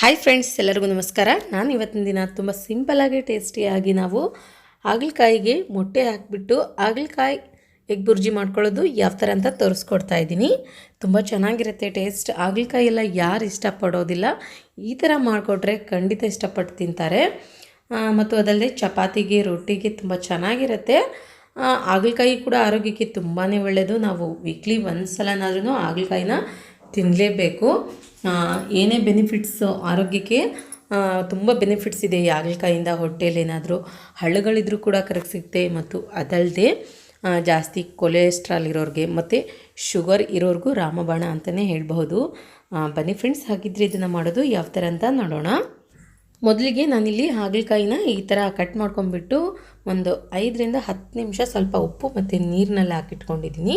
Hi friends ಎಲ್ಲರಿಗೂ ನಮಸ್ಕಾರ. ನಾನು ಇವತ್ತಿನ ದಿನ ತುಂಬ ಸಿಂಪಲಾಗಿ ಟೇಸ್ಟಿಯಾಗಿ ನಾವು ಹಾಗಲಕಾಯಿಗೆ ಮೊಟ್ಟೆ ಹಾಕಿಬಿಟ್ಟು ಹಾಗಲಕಾಯಿ ಎಗ್ ಬುರ್ಜಿ ಮಾಡ್ಕೊಳ್ಳೋದು ಯಾವ ಥರ ಅಂತ ತೋರಿಸ್ಕೊಡ್ತಾ ಇದ್ದೀನಿ. ತುಂಬ ಚೆನ್ನಾಗಿರುತ್ತೆ ಟೇಸ್ಟ್ ಹಾಗಲಕಾಯಿ ಎಲ್ಲ ಯಾರು ಇಷ್ಟಪಡೋದಿಲ್ಲ. ಈ ಥರ ಮಾಡಿಕೊಟ್ರೆ ಖಂಡಿತ ಇಷ್ಟಪಟ್ಟು ತಿಂತಾರೆ. ಮತ್ತು ಅದಲ್ಲದೆ ಚಪಾತಿಗೆ, ರೊಟ್ಟಿಗೆ ತುಂಬ ಚೆನ್ನಾಗಿರುತ್ತೆ. ಹಾಗಲಕಾಯಿ ಕೂಡ ಆರೋಗ್ಯಕ್ಕೆ ತುಂಬಾ ಒಳ್ಳೆಯದು ನಾವು ವೀಕ್ಲಿ ಒಂದು ಸಲನಾದ್ರೂ ಹಾಗಲಕಾಯಿನ ತಿನ್ನಲೇಬೇಕು ಏನೇ ಬೆನಿಫಿಟ್ಸು ಆರೋಗ್ಯಕ್ಕೆ ತುಂಬ ಬೆನಿಫಿಟ್ಸ್ ಇದೆ. ಈ ಹಾಗಲಕಾಯಿಂದ ಹೊಟ್ಟೆಯಲ್ಲಿ ಏನಾದರೂ ಹಳ್ಳಗಳಿದ್ರೂ ಕೂಡ ಕರೆಕ್ಟ್ ಸಿಗುತ್ತೆ ಮತ್ತು ಅದಲ್ಲದೆ ಜಾಸ್ತಿ ಕೊಲೆಸ್ಟ್ರಾಲ್ ಇರೋರಿಗೆ ಮತ್ತು ಶುಗರ್ ಇರೋರಿಗೂ ರಾಮಬಾಣ ಅಂತಲೇ ಹೇಳಬಹುದು. ಬನ್ನಿ ಫ್ರೆಂಡ್ಸ್ ಹಾಗಿದ್ರೆ ಇದನ್ನು ಮಾಡೋದು ಯಾವ ಥರ ಅಂತ ನೋಡೋಣ. ಮೊದಲಿಗೆ ನಾನಿಲ್ಲಿ ಹಾಗಲಕಾಯಿನ ಈ ಥರ ಕಟ್ ಮಾಡ್ಕೊಂಡ್ಬಿಟ್ಟು ಒಂದು ಐದರಿಂದ ಹತ್ತು ನಿಮಿಷ ಸ್ವಲ್ಪ ಉಪ್ಪು ಮತ್ತು ನೀರಿನಲ್ಲಿ ಹಾಕಿಟ್ಕೊಂಡಿದ್ದೀನಿ.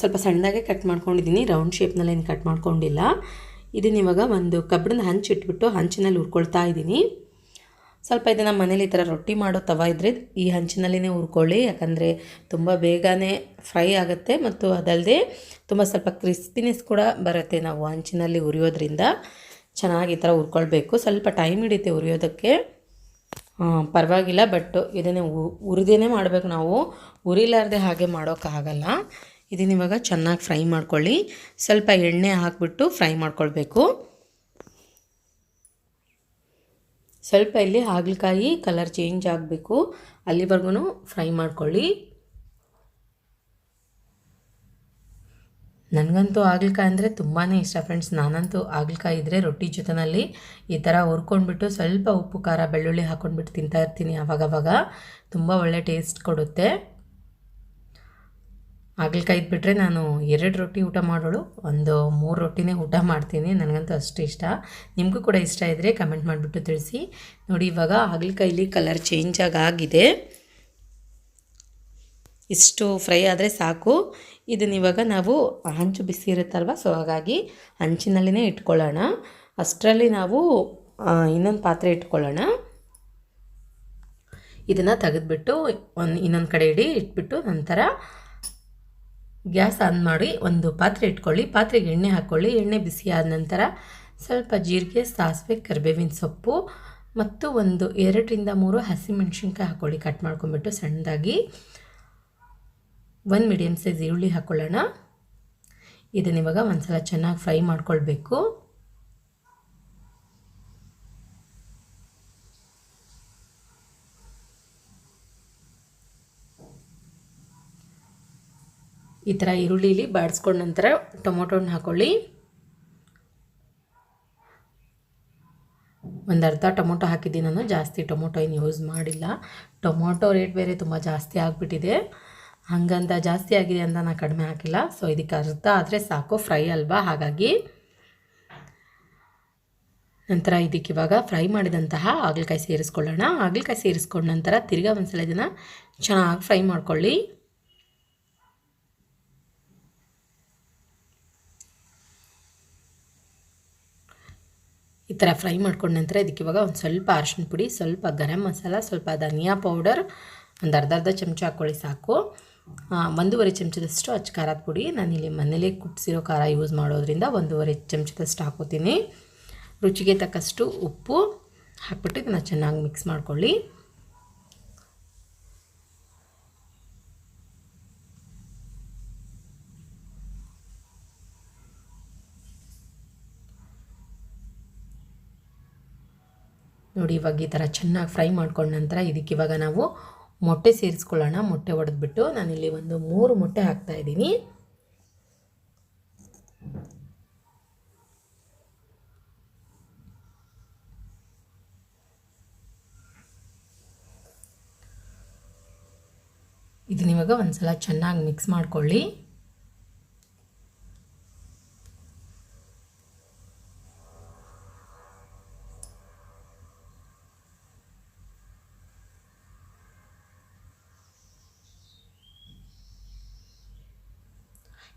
ಸ್ವಲ್ಪ ಸಣ್ಣದಾಗೆ ಕಟ್ ಮಾಡ್ಕೊಂಡಿದ್ದೀನಿ ರೌಂಡ್ ಶೇಪ್ನಲ್ಲಿ ಏನು ಕಟ್ ಮಾಡ್ಕೊಂಡಿಲ್ಲ. ಇದನ್ನ ಇವಾಗ ಒಂದು ಕಬ್ಬಿಣದ ಹಂಚಿಟ್ಬಿಟ್ಟು ಹಂಚಿನಲ್ಲಿ ಹುರ್ಕೊಳ್ತಾ ಇದ್ದೀನಿ ಸ್ವಲ್ಪ ಇದನ್ನು ಮನೇಲಿ ಈ ಥರ ರೊಟ್ಟಿ ಮಾಡೋ ತವ ಇದ್ದರೆ ಈ ಹಂಚಿನಲ್ಲಿನೇ ಹುರ್ಕೊಳ್ಳಿ ಯಾಕಂದರೆ ತುಂಬ ಬೇಗನೆ ಫ್ರೈ ಆಗುತ್ತೆ ಮತ್ತು ಅದಲ್ಲದೆ ತುಂಬ ಸ್ವಲ್ಪ ಕ್ರಿಸ್ಪಿನೆಸ್ ಕೂಡ ಬರುತ್ತೆ ನಾವು ಹಂಚಿನಲ್ಲಿ ಹುರಿಯೋದ್ರಿಂದ ಚೆನ್ನಾಗಿ ಈ ಥರ ಹುರ್ಕೊಳ್ಬೇಕು ಸ್ವಲ್ಪ ಟೈಮ್ ಹಿಡಿಯುತ್ತೆ ಉರಿಯೋದಕ್ಕೆ. ಪರವಾಗಿಲ್ಲ ಬಟ್ ಇದನ್ನೇ ಉರಿದೇನೆ ಮಾಡಬೇಕು ನಾವು. ಉರಿಲಾರ್ದೆ ಹಾಗೆ ಮಾಡೋಕ್ಕಾಗಲ್ಲ. ಇದನ್ನ ಇವಾಗ ಚೆನ್ನಾಗಿ ಫ್ರೈ ಮಾಡ್ಕೊಳ್ಳಿ. ಸ್ವಲ್ಪ ಎಣ್ಣೆ ಹಾಕಿಬಿಟ್ಟು ಫ್ರೈ ಮಾಡ್ಕೊಳ್ಬೇಕು. ಸ್ವಲ್ಪ ಇಲ್ಲಿ ಹಾಗಲಕಾಯಿ ಕಲರ್ ಚೇಂಜ್ ಆಗಬೇಕು. ಅಲ್ಲಿವರೆಗೂ ಫ್ರೈ ಮಾಡ್ಕೊಳ್ಳಿ. ನನಗಂತೂ ಹಾಗಲಕಾಯಿ ಅಂದರೆ ತುಂಬಾ ಇಷ್ಟ ಫ್ರೆಂಡ್ಸ್. ನಾನಂತೂ ಹಾಗಲಕಾಯಿ ಇದ್ದರೆ ರೊಟ್ಟಿ ಜೊತೆನಲ್ಲಿ ಈ ಥರ ಹುರ್ಕೊಂಡ್ಬಿಟ್ಟು ಸ್ವಲ್ಪ ಉಪ್ಪು ಖಾರ ಬೆಳ್ಳುಳ್ಳಿ ಹಾಕ್ಕೊಂಡ್ಬಿಟ್ಟು ತಿಂತಾ ಇರ್ತೀನಿ ಆವಾಗವಾಗ ತುಂಬ ಒಳ್ಳೆ ಟೇಸ್ಟ್ ಕೊಡುತ್ತೆ. ಹಾಗಲಕಾಯಿ ಇದ್ಬಿಟ್ರೆ ನಾನು ಎರಡು ರೊಟ್ಟಿ ಊಟ ಮಾಡೋಳು, ಒಂದು ಮೂರು ರೊಟ್ಟಿನೇ ಊಟ ಮಾಡ್ತೀನಿ, ನನಗಂತೂ ಅಷ್ಟು ಇಷ್ಟ. ನಿಮಗೂ ಕೂಡ ಇಷ್ಟ ಇದ್ದರೆ ಕಮೆಂಟ್ ಮಾಡಿಬಿಟ್ಟು ತಿಳಿಸಿ. ನೋಡಿ, ಇವಾಗ ಹಾಗಲಕಾಯಿಲಿ ಕಲರ್ ಚೇಂಜ್ ಆಗಿದೆ. ಇಷ್ಟು ಫ್ರೈ ಆದರೆ ಸಾಕು. ಇದನ್ನ ಇವಾಗ ನಾವು ಹಂಚು ಬಿಸಿ ಇರುತ್ತಲ್ವ, ಸೊ ಹಾಗಾಗಿ ಹಂಚಿನಲ್ಲಿನೇ ಇಟ್ಕೊಳ್ಳೋಣ. ಅಷ್ಟರಲ್ಲಿ ನಾವು ಇನ್ನೊಂದು ಪಾತ್ರೆ ಇಟ್ಕೊಳ್ಳೋಣ. ಇದನ್ನು ತೆಗೆದುಬಿಟ್ಟು ಒಂದು ಇನ್ನೊಂದು ಕಡೆ ಇಡಿ, ಇಟ್ಬಿಟ್ಟು ನಂತರ ಗ್ಯಾಸ್ ಆನ್ ಮಾಡಿ ಒಂದು ಪಾತ್ರೆ ಇಟ್ಕೊಳ್ಳಿ. ಪಾತ್ರೆಗೆ ಎಣ್ಣೆ ಹಾಕ್ಕೊಳ್ಳಿ ಎಣ್ಣೆ ಬಿಸಿ ಆದ ನಂತರ ಸ್ವಲ್ಪ ಜೀರಿಗೆ, ಸಾಸಿವೆ, ಕರಿಬೇವಿನ ಸೊಪ್ಪು ಮತ್ತು ಒಂದು ಎರಡರಿಂದ ಮೂರು ಹಸಿಮೆಣ್ಸಿನ್ಕಾಯಿ ಹಾಕ್ಕೊಳ್ಳಿ ಕಟ್ ಮಾಡ್ಕೊಂಬಿಟ್ಟು ಸಣ್ಣದಾಗಿ ಒಂದು ಮೀಡಿಯಮ್ ಸೈಜ್ ಈರುಳ್ಳಿ ಹಾಕ್ಕೊಳ್ಳೋಣ ಇದನ್ನ ಇವಾಗ ಒಂದ್ಸಲ ಚೆನ್ನಾಗಿ ಫ್ರೈ ಮಾಡ್ಕೊಳ್ಬೇಕು. ಈ ಥರ ಈರುಳ್ಳಿಲಿ ಬಾಡಿಸ್ಕೊಂಡ ನಂತರ ಟೊಮೊಟೊನ ಹಾಕ್ಕೊಳ್ಳಿ ಒಂದು ಅರ್ಧ ಟೊಮೊಟೊ ಹಾಕಿದ್ದೀನಿ ನಾನು. ಜಾಸ್ತಿ ಟೊಮೊಟೊ ಏನು ಯೂಸ್ ಮಾಡಿಲ್ಲ. ಟೊಮೊಟೊ ರೇಟ್ ಬೇರೆ ತುಂಬ ಜಾಸ್ತಿ ಆಗಿಬಿಟ್ಟಿದೆ. ಹಂಗಂತ ಜಾಸ್ತಿ ಆಗಿದೆ ಅಂತ ನಾನು ಕಡಿಮೆ ಹಾಕಿಲ್ಲ. ಸೊ ಇದಕ್ಕೆ ಅರ್ಧ ಆದರೆ ಸಾಕು. ಫ್ರೈ ಅಲ್ವಾ? ಹಾಗಾಗಿ. ನಂತರ ಇದಕ್ಕೆ ಇವಾಗ ಫ್ರೈ ಮಾಡಿದಂತಹ ಹಾಗಲಕಾಯಿ ಸೇರಿಸ್ಕೊಳ್ಳೋಣ. ಹಾಗಲಕಾಯಿ ಸೇರಿಸ್ಕೊಂಡ ನಂತರ ತಿರ್ಗಾ ಒಂದ್ಸಲ ಇದನ್ನು ಚೆನ್ನಾಗಿ ಫ್ರೈ ಮಾಡ್ಕೊಳ್ಳಿ. ಈ ಥರ ಫ್ರೈ ಮಾಡ್ಕೊಂಡ ನಂತರ ಇದಕ್ಕೆ ಇವಾಗ ಒಂದು ಸ್ವಲ್ಪ ಅರಿಶಿನ ಪುಡಿ, ಸ್ವಲ್ಪ ಗರಂ ಮಸಾಲ, ಸ್ವಲ್ಪ ಧನಿಯಾ ಪೌಡರ್, ಒಂದು ಅರ್ಧ ಅರ್ಧ ಚಮಚ ಹಾಕ್ಕೊಳ್ಳಿ ಸಾಕು. ಒಂದೂವರೆ ಚಮಚದಷ್ಟು ಅಚ್ಚ ಖಾರದ ಪುಡಿ. ನಾನಿಲ್ಲಿ ಮನೇಲೇ ಕುಟ್ಸಿರೋ ಖಾರ ಯೂಸ್ ಮಾಡೋದ್ರಿಂದ ಒಂದೂವರೆ ಚಮಚದಷ್ಟು ಹಾಕೋತೀನಿ. ರುಚಿಗೆ ತಕ್ಕಷ್ಟು ಉಪ್ಪು ಹಾಕ್ಬಿಟ್ಟು ಇದನ್ನು ಚೆನ್ನಾಗಿ ಮಿಕ್ಸ್ ಮಾಡ್ಕೊಳ್ಳಿ. ನೋಡಿ, ಇವಾಗ ಈ ಥರ ಚೆನ್ನಾಗಿ ಫ್ರೈ ಮಾಡ್ಕೊಂಡ ನಂತರ ಇದಕ್ಕೆ ಇವಾಗ ನಾವು ಮೊಟ್ಟೆ ಸೇರಿಸ್ಕೊಳ್ಳೋಣ. ಮೊಟ್ಟೆ ಒಡೆದ್ಬಿಟ್ಟು ನಾನಿಲ್ಲಿ ಒಂದು ಮೂರು ಮೊಟ್ಟೆ ಹಾಕ್ತಾ ಇದ್ದೀನಿ. ಇದನ್ನಿವಾಗ ಒಂದು ಸಲ ಚೆನ್ನಾಗಿ ಮಿಕ್ಸ್ ಮಾಡ್ಕೊಳ್ಳಿ.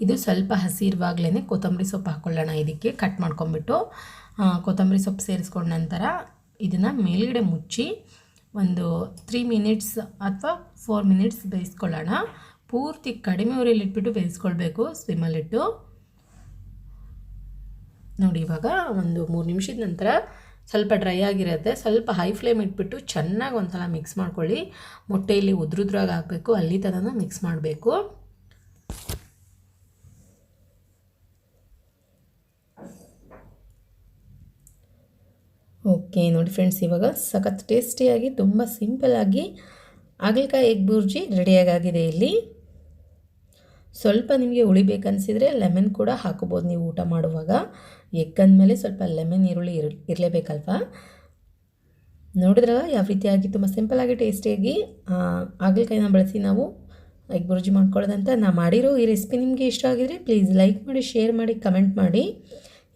ಇದು ಸ್ವಲ್ಪ ಹಸಿರುವಾಗ್ಲೇ ಕೊತ್ತಂಬರಿ ಸೊಪ್ಪು ಹಾಕ್ಕೊಳ್ಳೋಣ ಇದಕ್ಕೆ ಕಟ್ ಮಾಡ್ಕೊಂಬಿಟ್ಟು ಕೊತ್ತಂಬರಿ ಸೊಪ್ಪು ಸೇರಿಸ್ಕೊಂಡ ನಂತರ ಇದನ್ನು ಮೇಲ್ಗಡೆ ಮುಚ್ಚಿ ಒಂದು ತ್ರೀ ಮಿನಿಟ್ಸ್ ಅಥವಾ ಫೋರ್ ಮಿನಿಟ್ಸ್ ಬೇಯಿಸ್ಕೊಳ್ಳೋಣ. ಪೂರ್ತಿ ಕಡಿಮೆ ಉರಿಯಲ್ಲಿ ಇಟ್ಬಿಟ್ಟು ಬೇಯಿಸ್ಕೊಳ್ಬೇಕು ಸ್ವಿಮ್ಮಲ್ಲಿಟ್ಟು. ನೋಡಿ, ಇವಾಗ ಒಂದು ಮೂರು ನಿಮಿಷದ ನಂತರ ಸ್ವಲ್ಪ ಡ್ರೈ ಆಗಿರುತ್ತೆ. ಸ್ವಲ್ಪ ಹೈ ಫ್ಲೇಮ್ ಇಟ್ಬಿಟ್ಟು ಚೆನ್ನಾಗಿ ಒಂದ್ಸಲ ಮಿಕ್ಸ್ ಮಾಡ್ಕೊಳ್ಳಿ. ಮೊಟ್ಟೆಯಲ್ಲಿ ಉದ್ರುದ್ರಾಗಿ ಹಾಕಬೇಕು, ಅಲ್ಲಿ ತನಕ ಮಿಕ್ಸ್ ಮಾಡಬೇಕು. ಓಕೆ, ನೋಡಿ ಫ್ರೆಂಡ್ಸ್ ಇವಾಗ ಸಖತ್ ಟೇಸ್ಟಿಯಾಗಿ ತುಂಬ ಸಿಂಪಲ್ಲಾಗಿ ಹಾಗಲಕಾಯಿ ಎಗ್ ಬುರ್ಜಿ ರೆಡಿಯಾಗಿದೆ ಇಲ್ಲಿ. ಸ್ವಲ್ಪ ನಿಮಗೆ ಉಳಿಬೇಕನ್ಸಿದ್ರೆ ಲೆಮನ್ ಕೂಡ ಹಾಕೋಬೋದು ನೀವು ಊಟ ಮಾಡುವಾಗ. ಎಗ್ ಅಂದಮೇಲೆ ಸ್ವಲ್ಪ ಲೆಮನ್ ಈರುಳ್ಳಿ ಇರ್, ಇರಲೇಬೇಕಲ್ವಾ? ನೋಡಿದ್ರಲ್ಲ ಯಾವ ರೀತಿಯಾಗಿ ತುಂಬ ಸಿಂಪಲ್ಲಾಗಿ ಟೇಸ್ಟಿಯಾಗಿ ಹಾಗಲಕಾಯಿನ ಬಳಸಿ ನಾವು ಎಗ್ ಬುರ್ಜಿ ಮಾಡ್ಕೊಳ್ಳೋದಂತ. ನಾ ಮಾಡಿರೋ ಈ ರೆಸಿಪಿ ನಿಮಗೆ ಇಷ್ಟ ಆಗಿದರೆ ಪ್ಲೀಸ್ ಲೈಕ್ ಮಾಡಿ ಶೇರ್ ಮಾಡಿ ಕಮೆಂಟ್ ಮಾಡಿ.